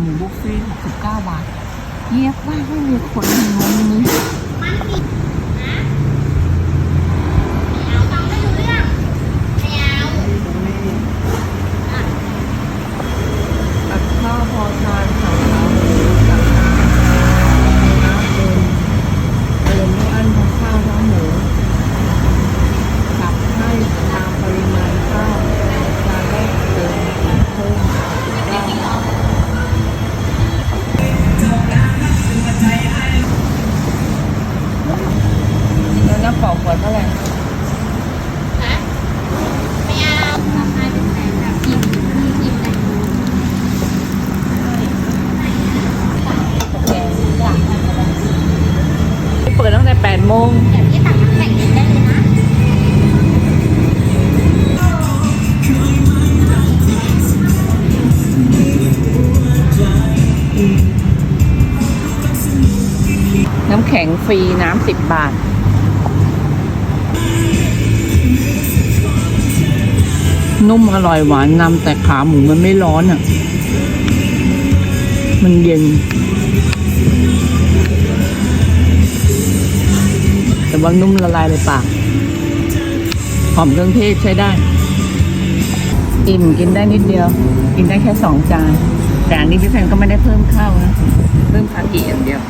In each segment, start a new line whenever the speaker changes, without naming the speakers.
หมูบุฟเฟ่ต์69 บาทเยียบมากไม่มีคนงงนี้ ขวดเท่าไหร่แกงเปิดตั้งแต่8โมงน้ำแข็งฟรีน้ำสิบบาท นุ่มอร่อยหวานนำแต่ขาหมูมันไม่ร้อนอะ มันเย็น แต่ว่านุ่มละลายในปากหอมเครื่องเทศใช้ได้ อิ่มกินได้นิดเดียว กินได้แค่สองจาน แต่อันนี้พี่แฟนก็ไม่ได้เพิ่มข้าวนะ เพิ่มคากิอย่างเดียว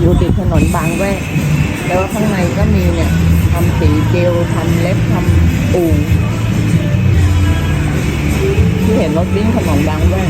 อยู่ติดถนนบางแวกแล้วข้างในก็มีเนี่ยทำสีเลทำเล็บทำอู่ที่เห็นรถวิ่งถนนบางแวย